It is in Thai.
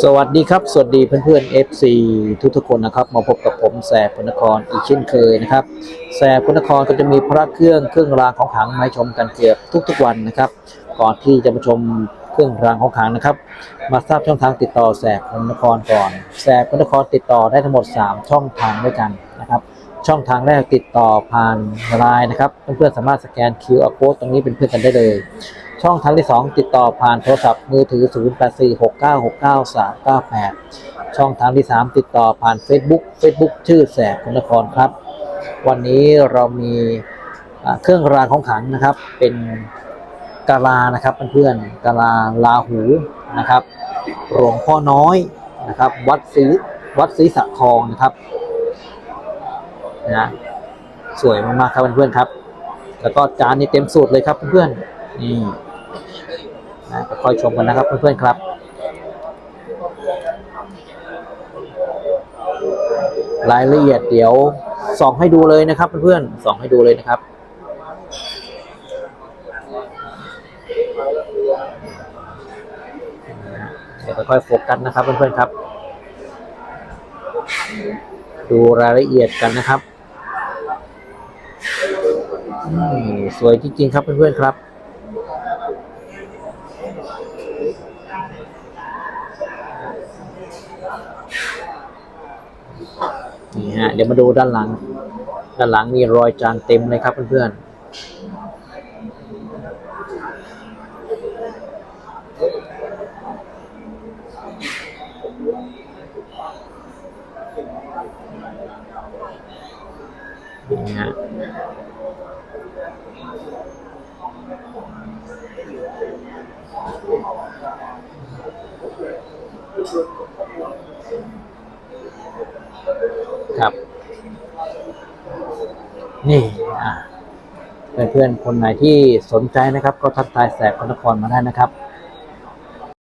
สวัสดีครับ สวัสดีเพื่อนๆ FC ทุกทุกคนนะครับ มาพบกับผมแสบพนครอีกเช่นเคยนะครับแสบพนครก็จะมีพระเครื่องเครื่องรางของขลังมาชมกันเกือบทุกๆวันนะครับ ก่อนที่จะมาชมเครื่องรางของขลังนะครับ มาทราบช่องทางติดต่อแสบพนครก่อนแสบพนครติดต่อได้ทั้งหมด 3 ช่องทางด้วยกันนะครับ ช่องทางแรกติดต่อผ่านไลน์นะครับเพื่อนๆสามารถสแกน QR code ตรงนี้เป็นเพื่อนกันได้เลย ช่องทางที่ 2 ติดต่อผ่านโทรศัพท์มือถือ 0846969398 ช่องทางที่ 3 ติดต่อผ่าน Facebook Facebook ชื่อแสบคุณนครครับ วันนี้เรามีเครื่องรางของขลังนะครับ เป็นกาลานะครับเพื่อนๆกาลาลาหูนะครับหลวงพ่อน้อยนะครับ วัดศรีวัดศรีสะทองนะครับนะสวยมากๆครับเพื่อนๆครับ แล้วก็จานนี้เต็มสูตรเลยครับเพื่อนๆนี่ นะค่อยชมกันนะครับเพื่อนๆครับ รายละเอียดเดี๋ยวส่องให้ดูเลยนะครับเพื่อนๆส่องให้ดูเลยนะครับเดี๋ยวค่อยๆโฟกัสนะครับเพื่อนๆครับ ดูรายละเอียดกันนะครับ สวยจริงๆครับเพื่อนๆครับ นี่ฮะ เดี๋ยวมาดูด้านหลัง ด้านหลังมีรอยจานเต็มเลยครับเพื่อนๆนี่ฮะ ครับ นี่อะเพื่อนๆคนไหนที่สนใจนะครับ ก็ทักทายแสบคนนครมาได้นะครับ